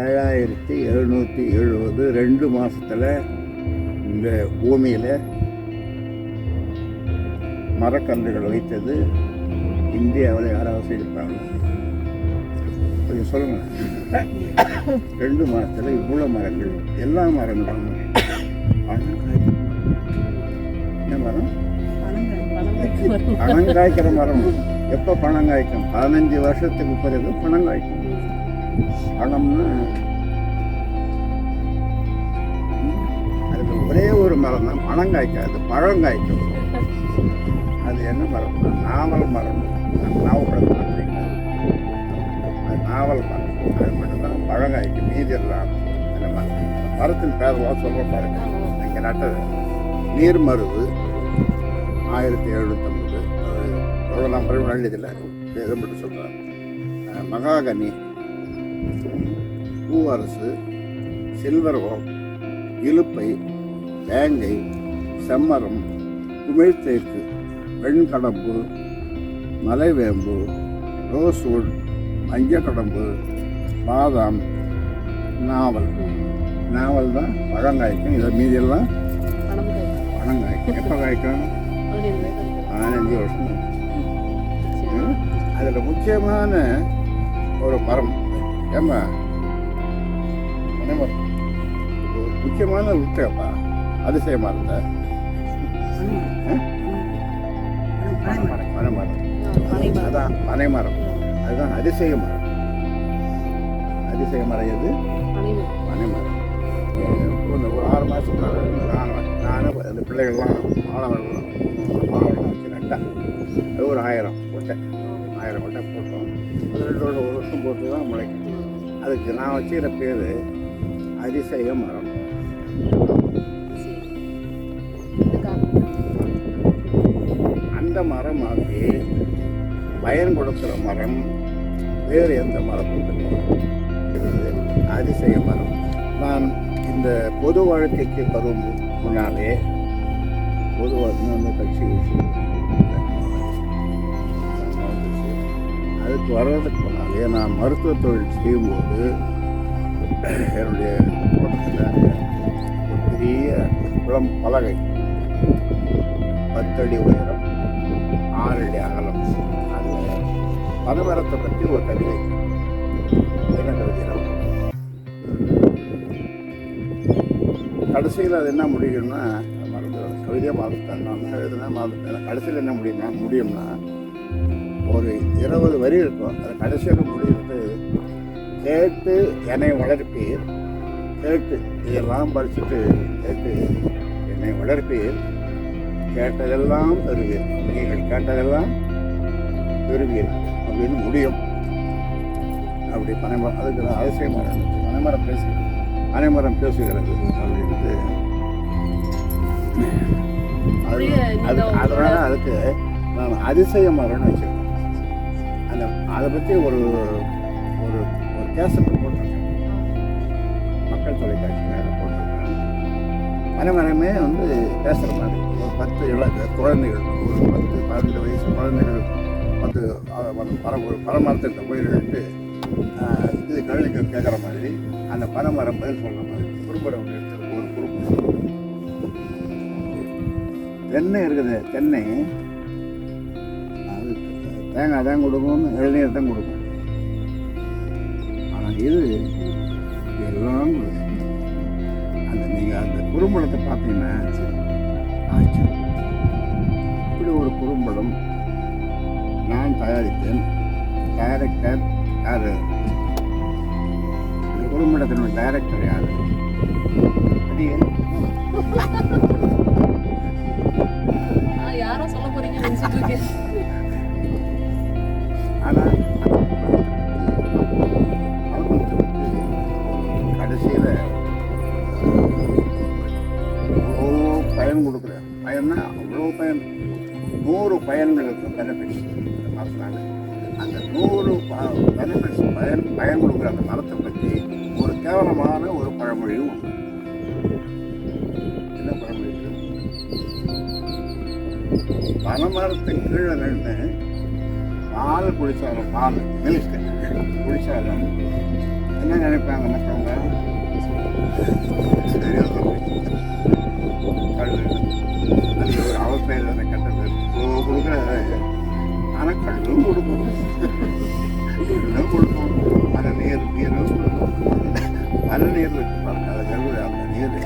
ஏழாயிரத்தி எழுநூற்றி எழுபது ரெண்டு மாசத்துல இந்த பூமியில் மரக்கன்றுகள் வைத்தது இந்தியாவில் யாராவது செய்திருப்பாங்க? கொஞ்சம் சொல்லுங்க. ரெண்டு மாசத்துல இவ்வளோ மரங்கள் எல்லா மரங்களும். என்ன மரம்? காய்க்கிற மரம். எப்போ பணம் காய்க்கும்? பதினஞ்சு வருஷத்துக்கு பிறகு பணம் காய்க்கும். பணம்னா அதுக்கு ஒரே ஒரு மரம் தான் பணம் காய்க்காது பழம் காய்க்கும். அது என்ன மரம்? நாவல் மரம். நாவப்பழம் அது நாவல் மரம். அது மட்டும்தான் பழம் காய்க்கும். மீதி எல்லாம் மரத்தின் பேரெல்லாம் சொல்ற பாருங்க. இங்கே நட்டது. நீர் நீர்மருவு ஆயிரத்தி எழுநூத்தம்பது. எவ்வளோ நம்பர் எழுதியில் இதை மட்டும் சொல்கிறேன் மகாகனி பூவரசு சில்வர் ஓக் இலுப்பை வேங்கை செம்மரம் குமிழ்த்தேக்கு வெண்கடம்பு மலைவேம்பு ரோஸ்வுட் மஞ்சக்கடம்பு பாதாம் நாவல். நாவல் தான் பழம் காய்க்கும். இதை மீதியெல்லாம் பழம் காய்க்கும். எப்போ காய்க்கும்? பதினஞ்சு வருஷம்? அதுல முக்கியமான ஒரு மரம். ஏமா என்ன மரம் முக்கியமான விட்டப்பா அதிசய மரத்தை பனை மரம் அதான் பனை மரம் அதுதான் அதிசய மரம் அதிசய மரம் எது? பனை மரம் ஒரு ஆறு மாதம் நான் நானும் அந்த பிள்ளைகள்லாம் மாணவர்கள்லாம் மாணவர்கள் அது ஒரு ஆயிரம் கொட்டை. ஆயிரம் கொட்டை போட்டோம். அது ரெண்டு ஒரு வருஷம் போட்டு தான் முளைக்கும். அதுக்கு நான் வச்சுக்கிற பேர் அதிசய மரம். அந்த மரம் மாதிரி பயன் கொடுக்குற மரம் வேறு எந்த மரமும் கிடையாது அதிசய மரம். நான் இந்த பொது வாழ்க்கைக்கு வரும் முன்னாலே பொதுவாக அந்த கட்சி விஷயம். அதுக்கு வர்றதுக்கு முன்னாலே நான் மருத்துவ தொழில் செய்யும்போது என்னுடைய தோட்டத்தில் ஒரு பெரிய குளம் பலகை. பத்தடி உயரம் ஆறடி அகலம். அதில் பனமரத்தை பற்றி ஒரு கவிதை. என்ன கவிதை? கடைசியில் அது என்ன முடியும்னா மறந்து கவிதையாக மறந்துட்டேன் நான் எழுதுனா மறந்துட்டேன் கடைசியில் என்ன முடியும்னா முடியும்னா ஒரு இருபது வரி இருக்கும். அது கடைசியில் முடியுறது கேட்டு என்னை வளர்ப்பீர். கேட்டு இதெல்லாம் படிச்சுட்டு கேட்டு என்னை வளர்ப்பீர். கேட்டதெல்லாம் பெறுவீர். நீங்கள் கேட்டதெல்லாம் பெறுவீர். அப்படின்னு முடியும். அப்படி பனைமரம் அதுக்கு தான் அதிசயமாக இருந்துச்சு பனைமரம் பேசி பனைமரம் பேசுகிறது அப்படின்ட்டு. அது அது அதனால அதுக்கு நான் அதிசய மரம்னு வச்சிருக்கேன். அதை பற்றி ஒரு ஒரு ஒரு கேசட் போட்டிருக்கேன். மக்கள் தொலைக்காட்சியில் போட்டிருக்கேன். பனைமரமே வந்து பேசுகிற மாதிரி. ஒரு பத்து இள குழந்தைகள் ஒரு பத்து பன்னெண்டு வயசு குழந்தைகள் வந்து அதை பர ஒரு பரமரத்திட்ட போயிட்டு இது கேள்விக்கு கேட்குற மாதிரி அந்த பனைமரம் பதில் சொல்கிற மாதிரி குறும்படம் ஒன்று ஒரு குறும்படம் தென்னை இருக்குது தென்னை. தேங்காய் தான் கொடுக்கும் இளநீர் தான் கொடுக்கும் ஆனால் இது எல்லாம் அந்த நீங்கள் அந்த குறும்படத்தை பார்த்தீங்கன்னா ஆச்சு இப்படி ஒரு குறும்படம் நான் தயாரித்தேன். டைரக்டர் யார்? இந்த குறும்படத்தினுடைய டைரக்டர் யார்? அடியே. அவ்வளோ பயன் நூறு பயன்கள் இருக்கும் பெனிஃபிட்ஸ் அந்த மரத்தினால அந்த நூறு பெனிஃபிட்ஸ் பயன் பயன் கொடுக்குற அந்த மரத்தை பற்றி ஒரு கேவலமான ஒரு பழமொழியும் உண்டு. என்ன பழமொழி இது? கீழே நின்று பால் குளிச்சாலும் பால் மில்க் குடிச்சாலும் என்ன நினைப்பாங்க மற்றவங்க சரியா தம்பி. கல்லு அது ஒரு அவர் பேர் தானே கெட்ட பேர் கொடுக்கும் கல்லும் கொடுக்கும் அந்த நீர் நீரும் மர நீர் இருக்கு பாருங்க அது கருவில் அந்த நீர்.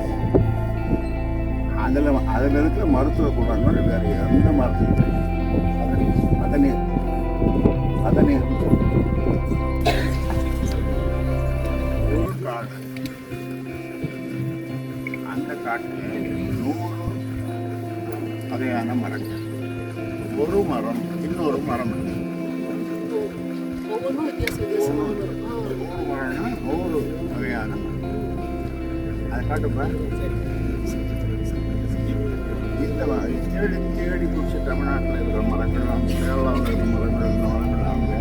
அதில் அதில் இருக்கிற மருத்துவ குணங்கள் வேறு எந்த மருத்துவம் மத நீர் மத நீர். காடு. அந்த காட்டில் வகையான மரங்கள். ஒரு மரம் இன்னொரு மரம். நூறு மரம்னா நூறு வகையான மரம். அதை காட்டுப்பா. இந்த மாதிரி தேடி தேடி பிடிச்சி தமிழ்நாட்டில் இருக்கிற மரங்கள் கேரளாவில் இருக்கிற மரங்கள் இந்த மரங்கள் அவங்க.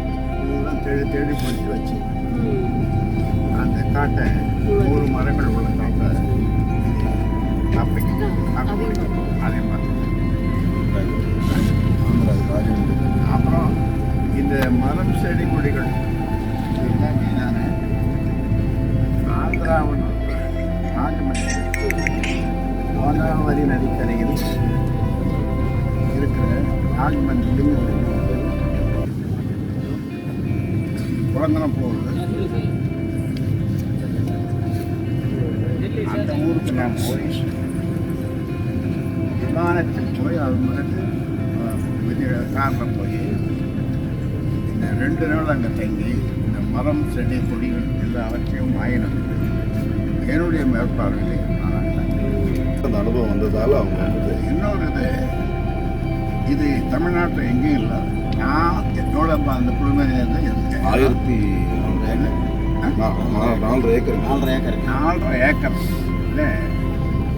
இதெல்லாம் தேடி தேடி பிடிச்சி வச்சு. அந்த காட்டை நூறு மரங்கள் உள்ள காட்டை அப்படி ஆ, அதே மாதிரி. மாதிரி அப்புறம் இந்த மரம் செடி கொடிகள் எல்லாமே நான் ஆந்திராவில் கோதாவரி நதிக்கரையில் இருக்கிற நாகமணி குழந்தனம் போகுது அந்த ஊருக்கு நான் போய் விமானத்தில் போய் அது முதல்ல காரில் போய் இந்த ரெண்டு நாள் அங்கே தங்கி இந்த மரம் செடி கொடிகள் எல்லாவற்றையும் ஆயினம் என்னுடைய மேற்பார்வையில் நான் அந்த அனுபவம் வந்ததால அவங்க வந்து இன்னொரு இது இது தமிழ்நாட்டில் எங்கேயும் இல்லை. நான் என்னோட அந்த குழுமையிலேருந்து ஆயிரத்தி நாலரை ஏக்கர். நாலரை ஏக்கர். நாலரை ஏக்கர்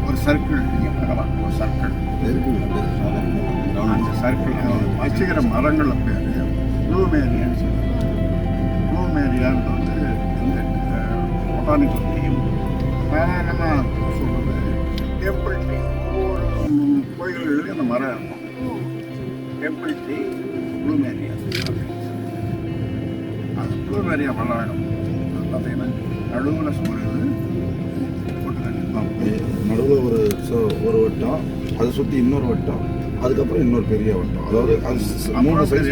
ஒரு சர்க்கிள் நீங்கள் பார்க்கலாம் ஒரு சர்க்கிள். இருக்குங்க அந்த சர்க்கிள் வச்சுக்கிற மரங்களை பேர் ப்ளூமேரியான்னு சொல்லுவாங்க. ப்ளூமேரியான்றது வந்து இந்த பொட்டானிக்கல் டீம் சாதாரணமாக சொல்கிறது டெம்பிள் டீ ஒவ்வொரு ம், அந்த மரம் இருக்கும். Temple tree plumeria. அது ப்ளூமேரியா மரம் பார்த்தீங்கன்னா நடுவில் சொல்கிறது போட்டு கண்டிப்பாக நடுவில் ஒரு சோ- ஒரு வட்டம். அதை சுற்றி இன்னொரு வட்டம். அதுக்கப்புறம் இன்னொரு பெரிய வட்டம் அதாவது அது மூணு சைஸ்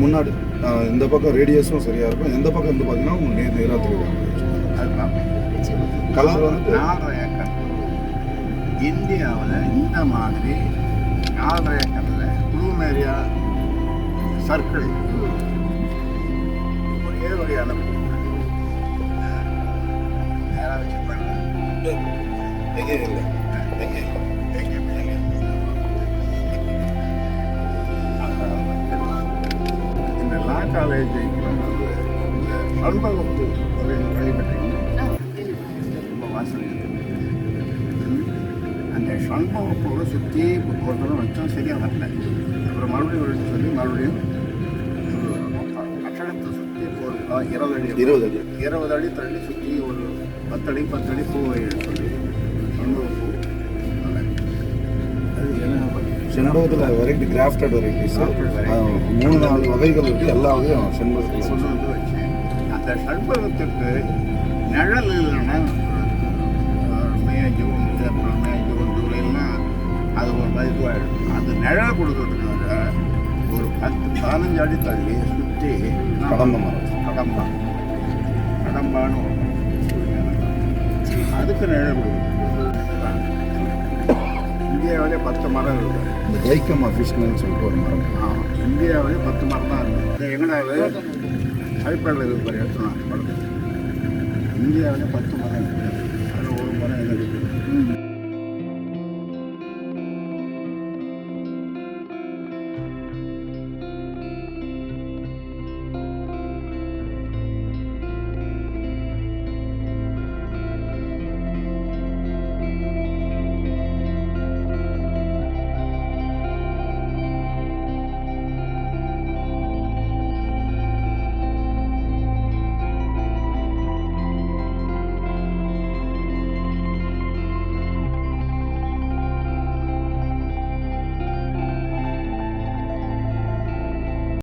முன்னாடி இந்த பக்கம் ரேடியஸும் சரியா இருக்கும் எந்த பக்கம் இருந்து பார்த்தீங்கன்னா உங்களுக்கு நேர் நேராக தெரியும் கலர் வந்து இந்தியாவில் இந்த மாதிரி நாலரை ஏக்கரில் ப்ளூமேரியா சர்க்கிள் ஒரே வகையான பூ. நேரா வச்சு பாருங்க. எங்கே இல்லை? எங்கே? லா காலேஜ் அன்பகப்பூ கேள்விப்பட்டேன். ரொம்ப வாசனை. அந்த சண்பகப்பூவை சுற்றி ஒரு தடவை வச்சோம் சரியாக வரல அப்புறம் மறுபடியும் ஒரு சொல்லி மறுபடியும் கட்டடத்தை சுற்றி ஒரு இருபது அடி இருபது அடி. இருபது அடி தள்ளி சுற்றி ஒரு பத்தடி பத்தடி பூ வைன்னு சொல்லி செண்பகத்தில் வெரைட்டி கிராஃப்டட் வெரைட்டிஸ். மூணு நாலு வகைகள் இருக்குது எல்லா வகையும் செண்பகத்தில் வந்து வச்சேன் அந்த சண்பகத்துக்கு நிழல் இல்லைன்னா May June April May June ஜூலைலாம் அது ஒரு மதிப்பாயிடும் அது நிழல் கொடுக்கறதுக்காக ஒரு பத்து பதினஞ்சு அடி தள்ளி சுற்றி கடம்ப மரம். கடம்பா கடம்பான்னு. அதுக்கு நிழல் கொடுக்கும் இந்தியாவிலே பத்து மரம் இருக்குது இந்த கைக்கம்மா ஃபிஷ்னு சொல்லிட்டு ஒரு மரம். ஆ, இந்தியாவிலே பத்து மரம் தான் இருக்குது எங்கடா இது? ஹைப்பரில் இருக்கிற எடுத்துனாங்க இந்தியாவிலே பத்து மரம் இருக்குது